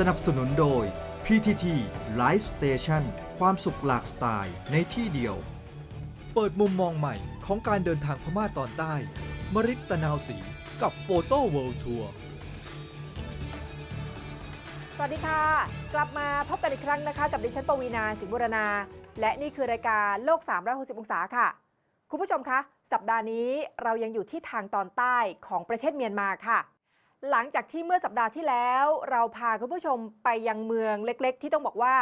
สนับสนุนโดย PTT Live Station ความสุขหลากสไตล์ในที่เดียว เปิดมุมมองใหม่ของการเดินทางพม่าตอนใต้ มริตตะนาวสีกับโฟโต้เวิลด์ทัวร์สวัสดีค่ะ กลับมาพบกันอีกครั้งนะคะ กับดิฉันปวีนาสิงห์บุรณา และนี่คือรายการโลก 360 องศาค่ะ คุณผู้ชมคะ สัปดาห์นี้เรายังอยู่ที่ทางตอนใต้ของประเทศเมียนมาค่ะ หลังจากที่เมื่อสัปดาห์ที่แล้ว เราพาคุณผู้ชมไปยังเมืองเล็กๆ ที่ต้องบอกว่า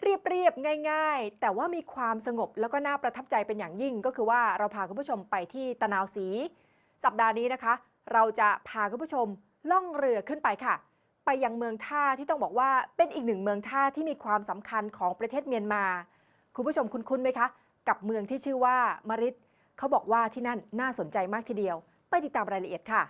เรียบๆง่าย ๆ แต่ว่ามีความสงบแล้วก็น่าประทับใจเป็นอย่างยิ่ง ก็คือว่าเราพาคุณผู้ชมไปที่ตะนาวศรีสัปดาห์นี้นะคะ เราจะพาคุณผู้ชมล่องเรือขึ้นไปค่ะ ไปยังเมืองท่าที่ต้องบอกว่าเป็นอีกหนึ่งเมืองท่าที่มีความสำคัญของประเทศเมียนมา คุณผู้ชมคุ้นๆไหมคะ กับเมืองที่ชื่อว่ามะริดเขาบอกว่าที่นั่นน่าสนใจมากทีเดียว ไปติดตามรายละเอียดค่ะ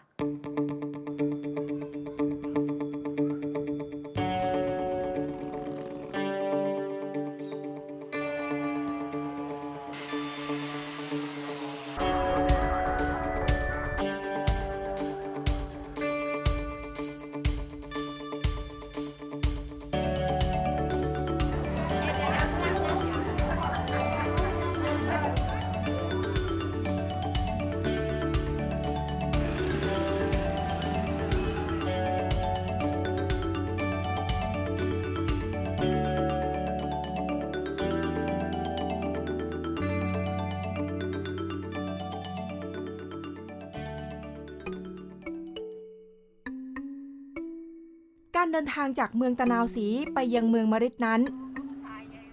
เดินทางจากเมืองตะนาวศรีไปยังเมืองมริดนั้น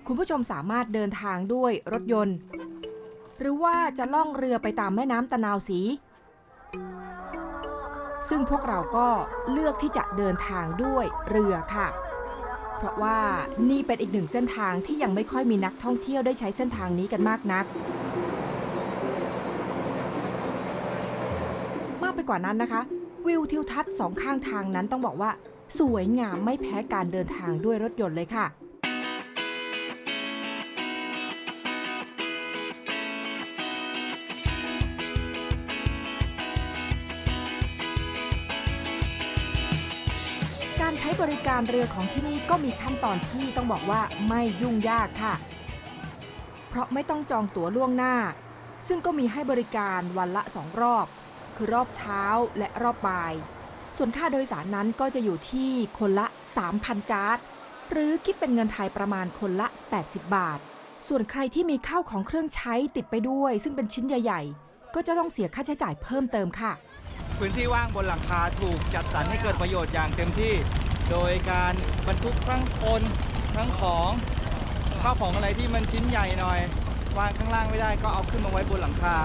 คุณผู้ชมสามารถเดินทางด้วยรถยนต์ หรือว่าจะล่องเรือไปตามแม่น้ำตะนาวศรีซึ่งพวกเราก็เลือกที่จะเดินทางด้วยเรือค่ะ เพราะว่านี่เป็นอีกหนึ่งเส้นทางที่ยังไม่ค่อยมีนักท่องเที่ยวได้ใช้เส้นทางนี้กันมากนักมากไปกว่านั้นนะคะ วิวทิวทัศน์สองข้างทางนั้นต้องบอกว่า สวยงามไม่แพ้การเดินทางด้วยรถยนต์เลยค่ะ การใช้บริการเรือของที่นี่ก็มีขั้นตอนที่ต้องบอกว่าไม่ยุ่งยากค่ะ เพราะไม่ต้องจองตั๋วล่วงหน้า ซึ่งก็มีให้บริการวันละสองรอบ คือรอบเช้าและรอบบ่าย ส่วนค่าโดยสารนั้นก็จะอยู่ที่คนละ 3,000 จาร์ดหรือคิดเป็นเงินไทยประมาณคนละ 80 บาท ส่วนใครที่มีข้าวของเครื่องใช้ติดไปด้วย ซึ่งเป็นชิ้นใหญ่ ๆ ก็จะต้องเสียค่าใช้จ่ายเพิ่มเติมค่ะ พื้นที่ว่างบนหลังคาถูกจัดสรรให้เกิดประโยชน์อย่างเต็มที่ โดยการบรรทุกทั้งคนทั้งของข้าวของอะไรที่มันชิ้นใหญ่หน่อยวางข้างล่างไม่ได้ก็เอาขึ้นมาไว้บนหลังคา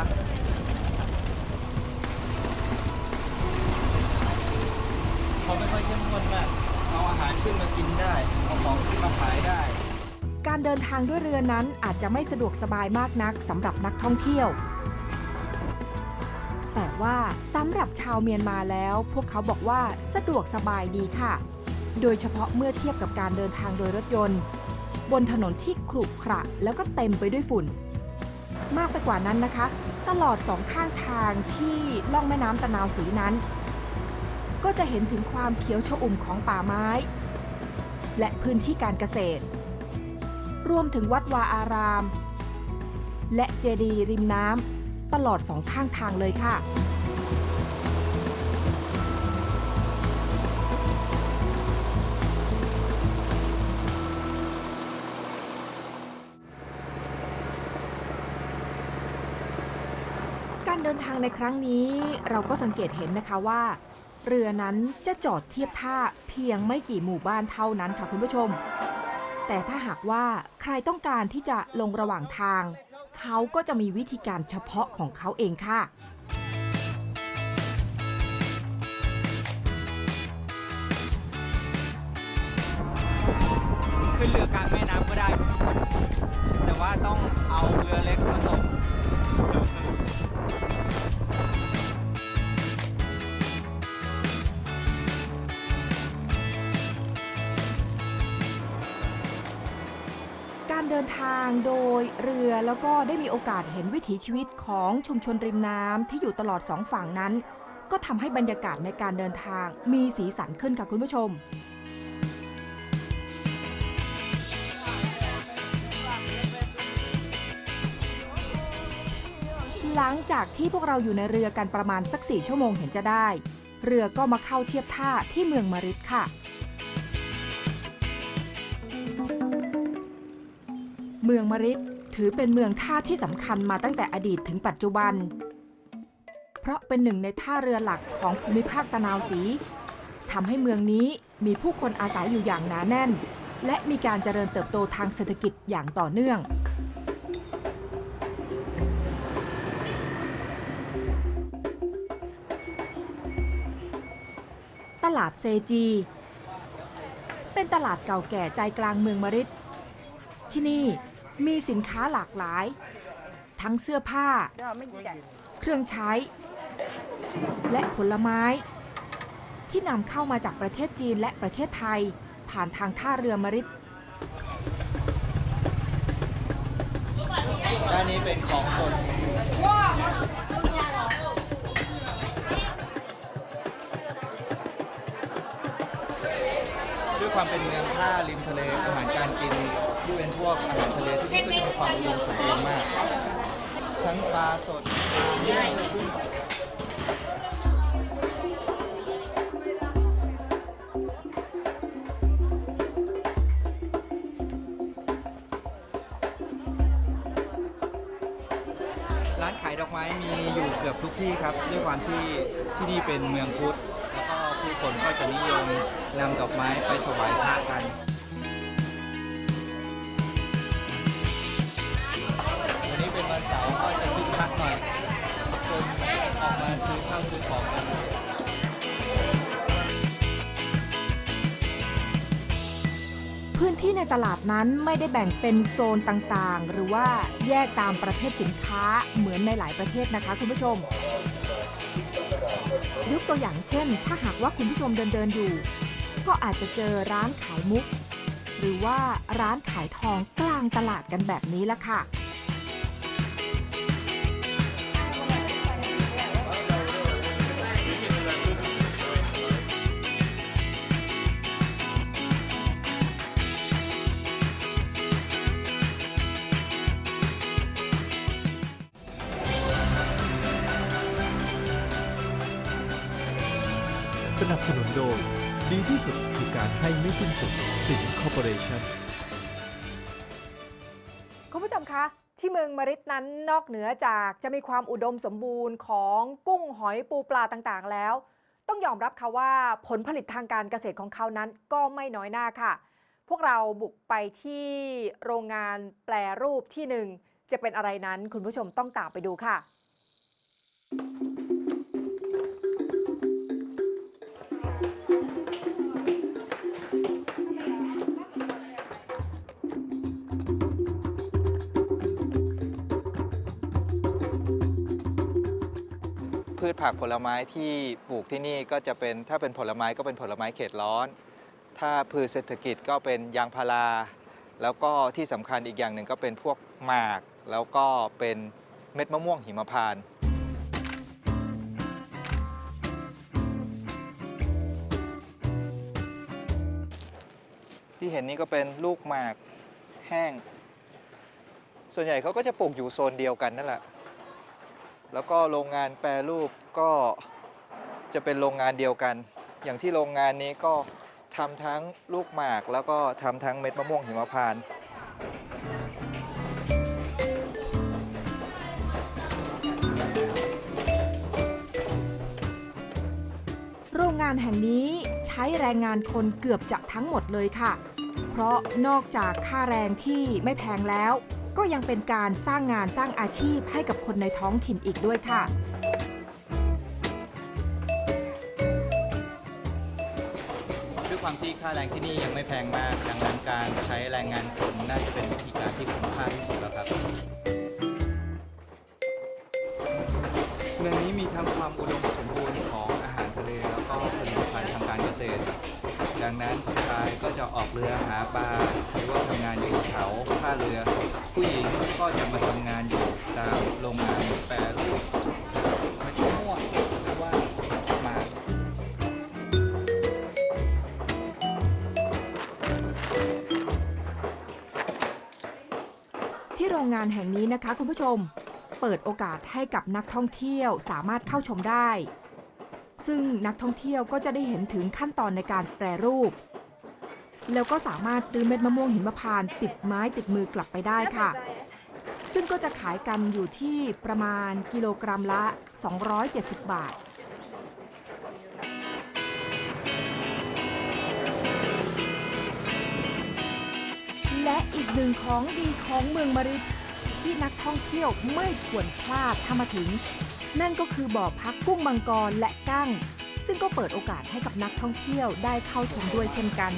เขาไม่ค่อยเข้มข้นมากเอาอาหารขึ้นมากินได้เอาของขึ้นมาขายได้ การเดินทางด้วยเรือนั้นอาจจะไม่สะดวกสบายมากนักสำหรับนักท่องเที่ยว แต่ว่าสำหรับชาวเมียนมาแล้ว พวกเขาบอกว่าสะดวกสบายดีค่ะ โดยเฉพาะเมื่อเทียบกับการเดินทางโดยรถยนต์ บนถนนที่ขรุขระแล้วก็เต็มไปด้วยฝุ่น มากไปกว่านั้นนะคะ ตลอดสองข้างทางที่ล่องแม่น้ำตะนาวสีนั้น ก็จะเห็นถึงความเขียวชอุ่มของป่าไม้ และพื้นที่การเกษตร รวมถึงวัดวาอาราม และเจดีย์ริมน้ำตลอดสองข้างทางเลยค่ะการเดินทางในครั้งนี้เราก็สังเกตเห็นนะคะว่า เรือนั้นจะจอดเทียบท่าเพียงไม่กี่หมู่บ้านเท่านั้นค่ะคุณผู้ชม แต่ถ้าหากว่าใครต้องการที่จะลงระหว่างทาง เขาก็จะมีวิธีการเฉพาะของเขาเองค่ะ ขึ้นเรือกลางแม่น้ำก็ได้ แต่ว่าต้องเอาเรือเล็กมาส่ง เดินทางโดยเรือแล้วก็ได้มีโอกาสเห็นวิถีชีวิตของชุมชนริมน้ำที่อยู่ตลอดสองฝั่งนั้น ก็ทำให้บรรยากาศในการเดินทางมีสีสันขึ้นค่ะคุณผู้ชม หลังจากที่พวกเราอยู่ในเรือกันประมาณสักสี่ชั่วโมงเห็นจะได้ เรือก็มาเข้าเทียบท่าที่เมืองมาริดค่ะ มืองมริดถือเป็นเมืองท่าที่สำคัญมาตั้งแต่อดีตถึงปัจจุบัน เพราะเป็นหนึ่งในท่าเรือหลักของภูมิภาคตะนาวสีทำให้เมืองนี้มีผู้คนอาศัยอยู่อย่างหนาแน่น และมีการเจริญเติบโตทางเศรษฐกิจอย่างต่อเนื่อง ตลาดเซจี เป็นตลาดเก่าแก่ใจกลางเมืองมริดที่นี่ มีสินค้าหลากหลาย ทั้งเสื้อผ้า เครื่องใช้ และผลไม้ ที่นำเข้ามาจากประเทศจีนและประเทศไทย ผ่านทางท่าเรือมริดด้านนี้เป็นของคนด้วยความเป็นเมืองท่าริมทะเลอาหารการกิน วกอาหารทะเลที่นี่ก็จะมีความอุดมสมบูรณ์มาก ทั้งปลาสดปลาย่างกุ้งร้านขายดอกไม้มีอยู่เกือบทุกที่ครับด้วยความที่ที่นี่เป็นเมืองพุทธ แล้วก็ผู้คนก็จะนิยมนำดอกไม้ไปถวายพระกัน ออกมาซื้อข้าวซื้อของกันพื้นที่ในตลาดนั้นไม่ได้แบ่งเป็นโซนต่างๆ หรือว่าแยกตามประเภทสินค้าเหมือนในหลายประเทศนะคะคุณผู้ชม ยกตัวอย่างเช่น ถ้าหากว่าคุณผู้ชมเดินเดินอยู่ ก็อาจจะเจอร้านขายมุก หรือว่าร้านขายทองกลางตลาดกันแบบนี้ละค่ะ นับสนุนโดย ดีที่สุดคือการให้ไม่สิ้นสุดสินคอร์ปอเรชั่นคุณผู้ชมคะ ที่เมืองมาริดนั้นนอกเหนือจากจะมีความอุดมสมบูรณ์ของกุ้งหอยปูปลาต่างๆ แล้ว ต้องยอมรับค่ะว่าผลผลิตทางการเกษตรของเขานั้นก็ไม่น้อยหน้าค่ะ พวกเราบุกไปที่โรงงานแปลรูปที่หนึ่งจะเป็นอะไรนั้นคุณผู้ชมต้องตามไปดูค่ะ พืชผักผลไม้ที่ปลูกที่นี่ก็จะเป็นถ้าเป็นผลไม้ก็เป็นผลไม้เขตร้อน ถ้าพืชเศรษฐกิจก็เป็นยางพารา แล้วก็ที่สำคัญอีกอย่างหนึ่งก็เป็นพวกหมาก แล้วก็เป็นเม็ดมะม่วงหิมพานต์ที่เห็นนี่ก็เป็นลูกหมากแห้ง ส่วนใหญ่เขาก็จะปลูกอยู่โซนเดียวกันนั่นแหละ แล้วก็โรงงานแปรรูปก็จะเป็นโรงงานเดียวกัน อย่างที่โรงงานนี้ก็ทำทั้งลูกหมาก แล้วก็ทำทั้งเม็ดมะม่วงหิมพานต์โรงงานแห่งนี้ใช้แรงงานคนเกือบจะทั้งหมดเลยค่ะ เพราะนอกจากค่าแรงที่ไม่แพงแล้ว ก็ยังเป็นการสร้างงานสร้างอาชีพให้กับคนในท้องถิ่นอีกด้วยค่ะ ด้วยความที่ค่าแรงที่นี่ยังไม่แพงมาก ดังนั้นการใช้แรงงานคนน่าจะเป็นวิธีการที่คุ้มค่าที่สุดแล้วครับเมืองนี้มีทั้งความอุดม ก็จะออกเรือหาปลาหรือว่าทำงานอยู่ที่เขาท่าเรือ ผู้หญิงก็จะมาทำงานอยู่ตามโรงงานแปรรูปมะม่วงหรือว่าหมาก ที่โรงงานแห่งนี้นะคะคุณผู้ชม เปิดโอกาสให้กับนักท่องเที่ยวสามารถเข้าชมได้ ซึ่งนักท่องเที่ยวก็จะได้เห็นถึงขั้นตอนในการแปรรูป แล้วก็สามารถซื้อเม็ดมะม่วงหิมพานต์ติดไม้ติดมือกลับไปได้ค่ะ ซึ่งก็จะขายกันอยู่ที่ประมาณกิโลกรัมละ 270 บาท และอีกหนึ่งของดีของเมืองมะริดที่นักท่องเที่ยวไม่ควรพลาดถ้ามาถึง นั่นก็คือบ่อพักกุ้งมังกรและกั้งซึ่งก็เปิดโอกาสให้กับนักท่องเที่ยวได้เข้าชมด้วยเช่นกัน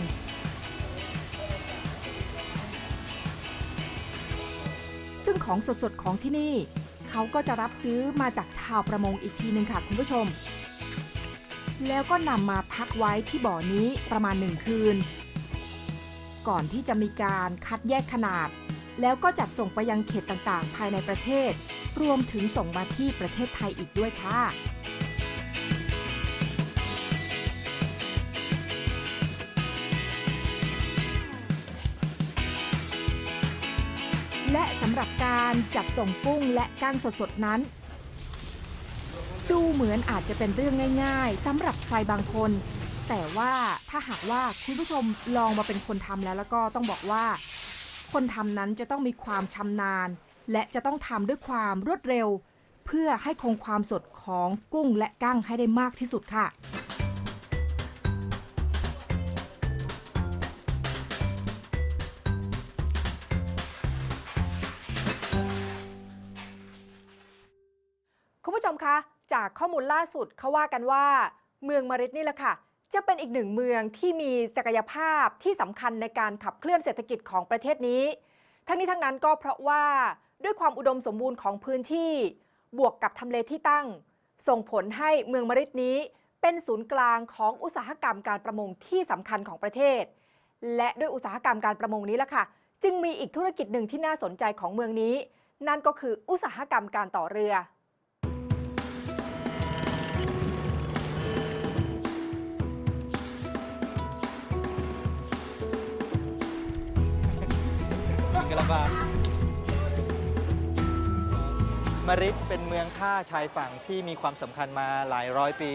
ของสดๆของที่นี่ เขาก็จะรับซื้อมาจากชาวประมงอีกทีหนึ่งค่ะคุณผู้ชม แล้วก็นำมาพักไว้ที่บ่อนี้ประมาณหนึ่งคืน ก่อนที่จะมีการคัดแยกขนาด แล้วก็จัดส่งไปยังเขตต่างๆ ภายในประเทศ รวมถึงส่งมาที่ประเทศไทยอีกด้วยค่ะ หรับการจัดส่งกุ้งและก้างสดๆนั้น ดูเหมือนอาจจะเป็นเรื่องง่ายๆสำหรับใครบางคน แต่ว่าถ้าหากว่าคุณผู้ชมลองมาเป็นคนทำแล้วแล้วก็ต้องบอกว่า คนทำนั้นจะต้องมีความชำนาญ และจะต้องทำด้วยความรวดเร็ว เพื่อให้คงความสดของกุ้งและกั้งให้ได้มากที่สุดค่ะ ชมคะ จากข้อมูลล่าสุดเขาว่ากันว่า เมืองมาริดนี่แหละค่ะ จะเป็นอีกหนึ่งเมืองที่มีศักยภาพที่สำคัญในการขับเคลื่อนเศรษฐกิจของประเทศนี้ ทั้งนี้ทั้งนั้นก็เพราะว่าด้วยความอุดมสมบูรณ์ของพื้นที่ บวกกับทำเลที่ตั้ง ส่งผลให้เมืองมาริดนี้เป็นศูนย์กลางของอุตสาหกรรมการประมงที่สำคัญของประเทศ และด้วยอุตสาหกรรมการประมงนี้แหละค่ะ จึงมีอีกธุรกิจหนึ่งที่น่าสนใจของเมืองนี้ นั่นก็คืออุตสาหกรรมการต่อเรือ กระบามาริดเป็นเมืองท่าชายฝั่งที่มีความสำคัญมาหลายร้อยปี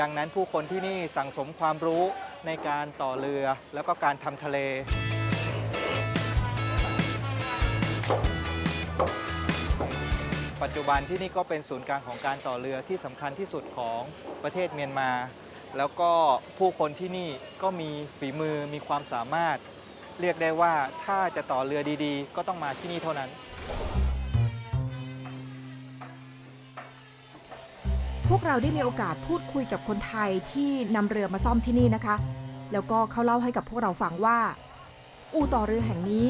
ดังนั้นผู้คนที่นี่สั่งสมความรู้ในการต่อเรือแล้วก็การทำทะเล ปัจจุบันที่นี่ก็เป็นศูนย์กลางของการต่อเรือที่สำคัญที่สุดของประเทศเมียนมา แล้วก็ผู้คนที่นี่ก็มีฝีมือมีความสามารถ เรียกได้ว่าถ้าจะต่อเรือดีๆ ก็ต้องมาที่นี่เท่านั้น พวกเราได้มีโอกาสพูดคุยกับคนไทยที่นำเรือมาซ่อมที่นี่นะคะ แล้วก็เขาเล่าให้กับพวกเราฟังว่า อู่ต่อเรือแห่งนี้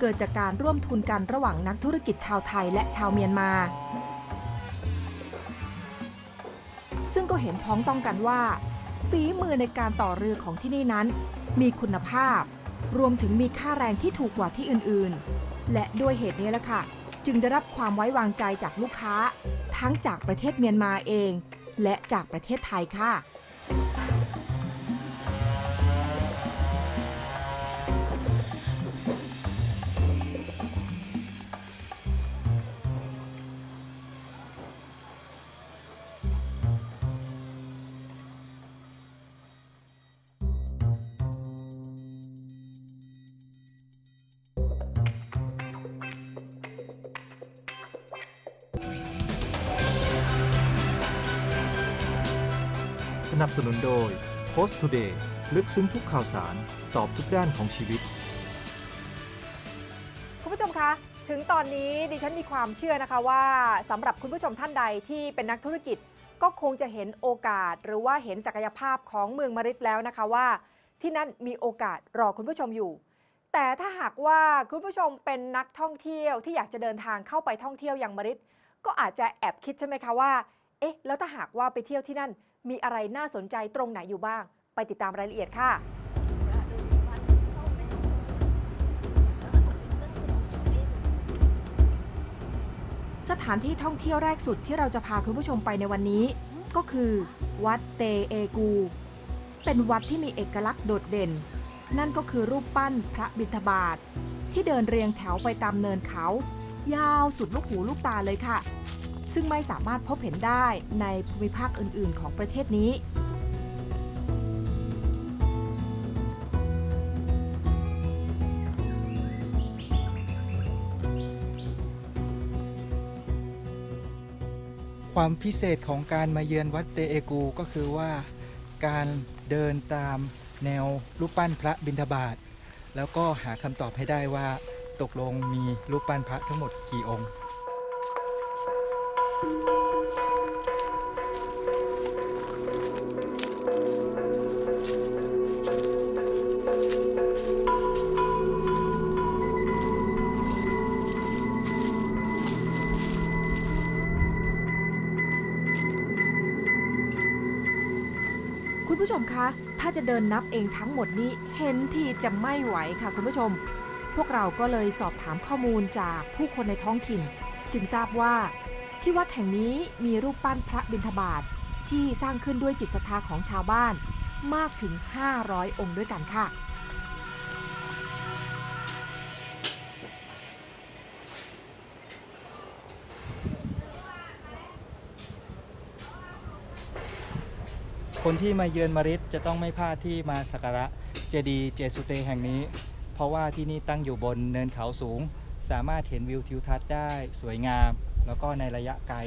เกิดจากการร่วมทุนกันระหว่างนักธุรกิจชาวไทยและชาวเมียนมา ซึ่งก็เห็นพ้องต้องกันว่าฝีมือในการต่อเรือของที่นี่นั้น มีคุณภาพ รวมถึงมีค่าแรงที่ถูกกว่าที่อื่นๆ และด้วยเหตุนี้แหละค่ะ จึงได้รับความไว้วางใจจากลูกค้า ทั้งจากประเทศเมียนมาเอง และจากประเทศไทยค่ะ นับสนุนโดย Post Today ลึกซึ้งทุกข่าวสาร ตอบทุกด้านของชีวิต คุณผู้ชมคะ ถึงตอนนี้ดิฉันมีความเชื่อนะคะว่าสำหรับคุณผู้ชมท่านใดที่เป็นนักธุรกิจ ก็คงจะเห็นโอกาส หรือว่าเห็นศักยภาพของเมืองมะริดแล้วนะคะว่า ที่นั่นมีโอกาสรอคุณผู้ชมอยู่ แต่ถ้าหากว่าคุณผู้ชมเป็นนักท่องเที่ยวที่อยากจะเดินทางเข้าไปท่องเที่ยวอยังมะริดก็อาจจะแอบคิดใช่ไหมคะว่า เอ๊ะ แล้วถ้าหากว่าไปเที่ยวที่นั่น มีอะไรน่าสนใจตรงไหนอยู่บ้าง ไปติดตามรายละเอียดค่ะ สถานที่ท่องเที่ยวแรกสุดที่เราจะพาคุณผู้ชมไปในวันนี้ ก็คือ วัดเตเอกู เป็นวัดที่มีเอกลักษณ์โดดเด่น นั่นก็คือรูปปั้นพระบิณฑบาตทที่เดินเรียงแถวไปตามเนินเขา ยาวสุดลูกหูลูกตาเลยค่ะ ซึ่งไม่สามารถพบเห็นได้ในภูมิภาคอื่น ๆ ของประเทศนี้ ความพิเศษของการมาเยือนวัดเตเอกูก็คือว่าการเดินตามแนวรูปปั้นพระบิณฑบาตแล้วก็หาคำตอบให้ได้ว่าตกลงมีรูปปั้นพระทั้งหมดกี่องค์ จะเดินนับเองทั้งหมดนี้เห็นทีจะไม่ไหวค่ะคุณผู้ชม พวกเราก็เลยสอบถามข้อมูลจากผู้คนในท้องถิ่น จึงทราบว่า ที่วัดแห่งนี้มีรูปปั้นพระบิณฑบาตทที่สร้างขึ้นด้วยจิตศรัทธาของชาวบ้านมากถึง 500 องค์ด้วยกันค่ะ คนที่มาเยือนมาริดจะต้องไม่พลาดที่มาสักการะเจดีย์เจสุเตแห่งนี้ เพราะว่าที่นี่ตั้งอยู่บนเนินเขาสูง สามารถเห็นวิวทิวทัศน์ได้สวยงาม แล้วก็ในระยะไกล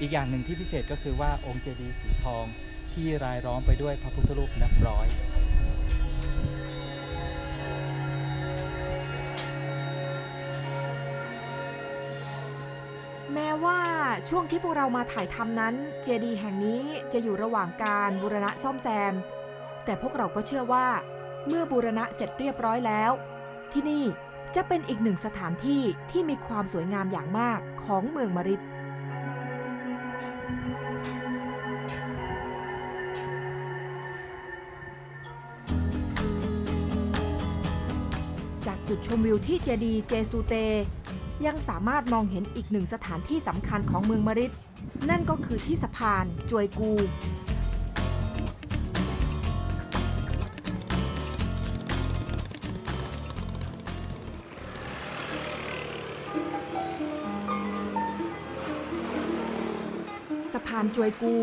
อีกอย่างหนึ่งที่พิเศษก็คือว่าองค์เจดีย์สีทองที่รายล้อมไปด้วยพระพุทธรูปนับร้อย ช่วงที่พวกเรามาถ่ายทำนั้น เจดีย์แห่งนี้จะอยู่ระหว่างการบูรณะซ่อมแซม แต่พวกเราก็เชื่อว่า เมื่อบูรณะเสร็จเรียบร้อยแล้ว ที่นี่จะเป็นอีกหนึ่งสถานที่ที่มีความสวยงามอย่างมากของเมืองมริดจากจุดชมวิวที่เจดีย์เจซูเต ยังสามารถมองเห็นอีกหนึ่งสถานที่สำคัญของเมืองมริดนั่นก็คือที่สะพานจวยกู สะพานจวยกู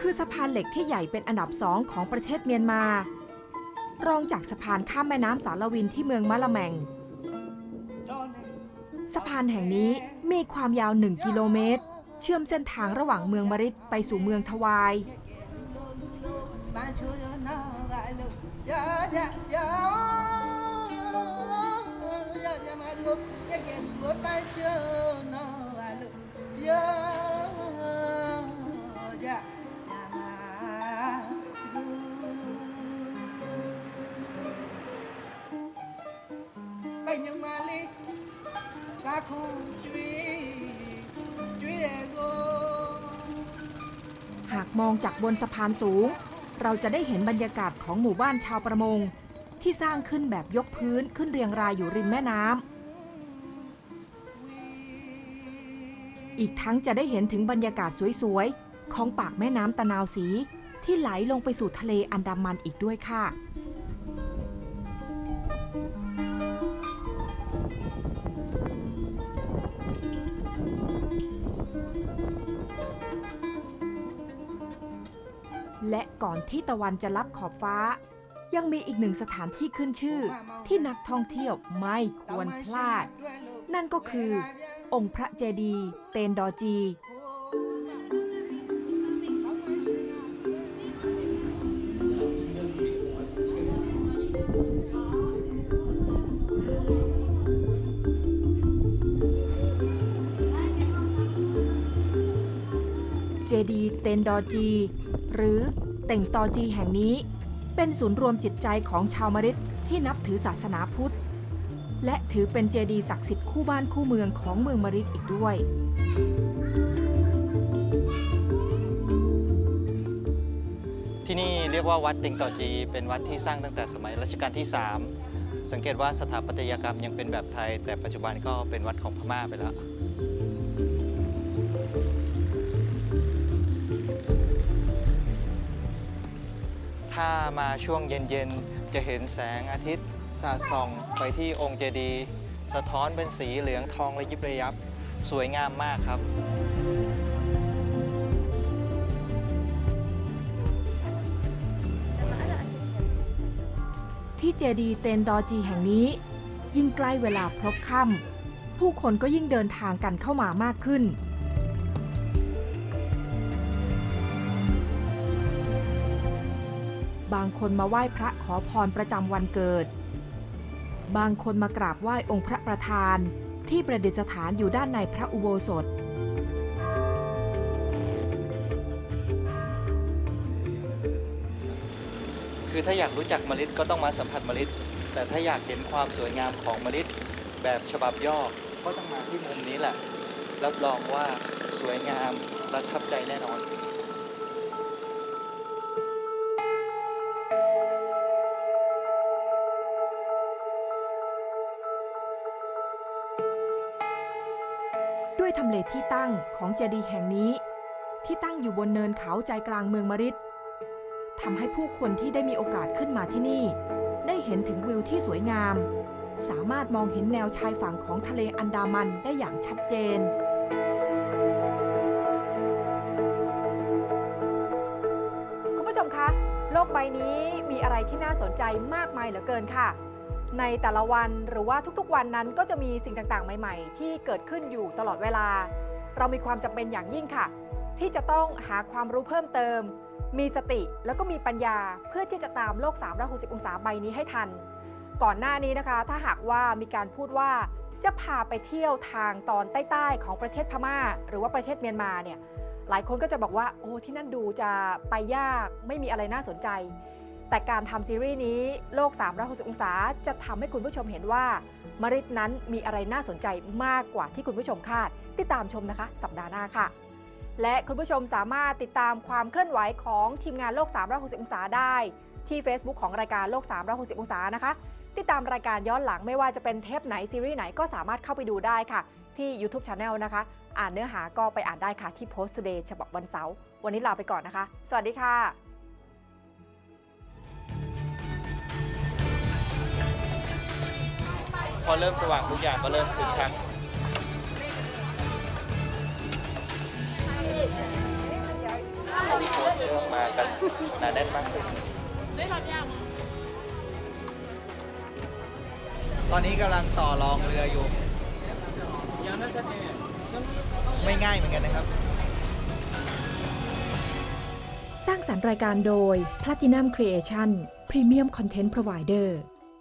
คือสะพานเหล็กที่ใหญ่เป็นอันดับสองของประเทศเมียนมา รองจากสะพานข้ามแม่น้ำสารวินที่เมืองมะละแมง สะพานแห่งนี้มีความยาว 1 กิโลเมตร เชื่อมเส้นทางระหว่างเมืองมริดไปสู่เมืองทวาย Tay nhưng mà หากมองจากบนสะพานสูง เราจะได้เห็นบรรยากาศของหมู่บ้านชาวประมง ที่สร้างขึ้นแบบยกพื้นขึ้นเรียงรายอยู่ริมแม่น้ำอีกทั้งจะได้เห็นถึงบรรยากาศสวยๆ ของปากแม่น้ำตะนาวสีที่ไหลลงไปสู่ทะเลอันดามันอีกด้วยค่ะ และก่อนที่ตะวันจะลับขอบฟ้า ยังมีอีกหนึ่งสถานที่ขึ้นชื่อ ที่นักท่องเที่ยวไม่ควรพลาด นั่นก็คือ องค์พระเจดีย์เตนดอจี เจดีย์เตนดอจี หรือ เต่งตอจีแห่งนี้ เป็นศูนย์รวมจิตใจของชาวมริดที่นับถือศาสนาพุทธ และถือเป็นเจดีย์ศักดิ์สิทธิ์คู่บ้านคู่เมืองของเมืองมริดอีกด้วย ที่นี่เรียกว่าวัดเต็งต่อจี เป็นวัดที่สร้างตั้งแต่สมัยรัชกาลที่ 3 สังเกตว่าสถาปัตยกรรมยังเป็นแบบไทย แต่ปัจจุบันก็เป็นวัดของพม่าไปแล้ว ถ้ามาช่วงเย็นๆ จะเห็นแสงอาทิตย์สาดส่องไปที่องค์เจดีย์สะท้อนเป็นสีเหลืองทองระยิบระยับ สวยงามมากครับ ที่เจดีย์เตนดอจีแห่งนี้ ยิ่งใกล้เวลาพลบค่ำผู้คนก็ยิ่งเดินทางกันเข้ามามากขึ้น บางคนมาไหว้พระขอพรประจำวันเกิด บางคนมากราบไหว้องค์พระประธานที่ประดิษฐานอยู่ด้านในพระอุโบสถ คือถ้าอยากรู้จักมะลิก็ต้องมาสัมผัสมะลิแต่ถ้าอยากเห็นความสวยงามของมะลิแบบฉบับย่อก็ต้องมาที่มุมนี้แหละ รับรองว่าสวยงามประทับใจแน่นอนำเลที่ตั้งของเจดีย์แห่งนี้ ที่ตั้งอยู่บนเนินเขาใจกลางเมืองมริดทำให้ผู้คนที่ได้มีโอกาสขึ้นมาที่นี่ ได้เห็นถึงวิวที่สวยงาม สามารถมองเห็นแนวชายฝั่งของทะเลอันดามันได้อย่างชัดเจน คุณผู้ชมคะ โลกใบนี้มีอะไรที่น่าสนใจมากมายเหลือเกินค่ะ ในแต่ละวันหรือว่าทุกๆวันนั้นก็จะมีสิ่งต่างๆ ใหม่ๆ ที่เกิดขึ้นอยู่ตลอดเวลา เรามีความจำเป็นอย่างยิ่งค่ะ ที่จะต้องหาความรู้เพิ่มเติม มีสติแล้วก็มีปัญญาเพื่อที่จะตามโลก 360 องศาใบนี้ให้ทัน ก่อนหน้านี้นะคะ ถ้าหากว่ามีการพูดว่าจะพาไปเที่ยวทางตอนใต้ๆของประเทศพม่า หรือว่าประเทศเมียนมาเนี่ยหลายคนก็จะบอกว่าโอ้ที่นั่นดูจะไปยากไม่มีอะไรน่าสนใจ แต่การทำซีรีส์นี้โลก 360 องศาจะทำให้คุณผู้ชมเห็นว่ามริดนั้นมีอะไรน่าสนใจมากกว่าที่คุณผู้ชมคาด ติดตามชมนะคะ สัปดาห์หน้าค่ะ และคุณผู้ชมสามารถติดตามความเคลื่อนไหวของทีมงานโลก 360 องศาได้ ที่ Facebook ของรายการโลก 360 องศานะคะ ติดตามรายการย้อนหลังไม่ว่าจะเป็นเทปไหนซีรีส์ไหนก็สามารถเข้าไปดูได้ค่ะ ที่ YouTube Channel นะคะ อ่านเนื้อหาก็ไปอ่านได้ค่ะที่ Post Today ฉบับวันเสาร์วันนี้ลาไปก่อนนะคะ สวัสดีค่ะ อเริ่มสว่างทุกอย่างก็เริ่มคึกคักมีคนเริ่มมากันหนาแน่นมากขึ้นตอนนี้กำลังต่อรองเรืออยู่ ไม่ง่ายเหมือนกันนะครับ สร้างสรรค์รายการโดย Platinum Creation Premium Content Provider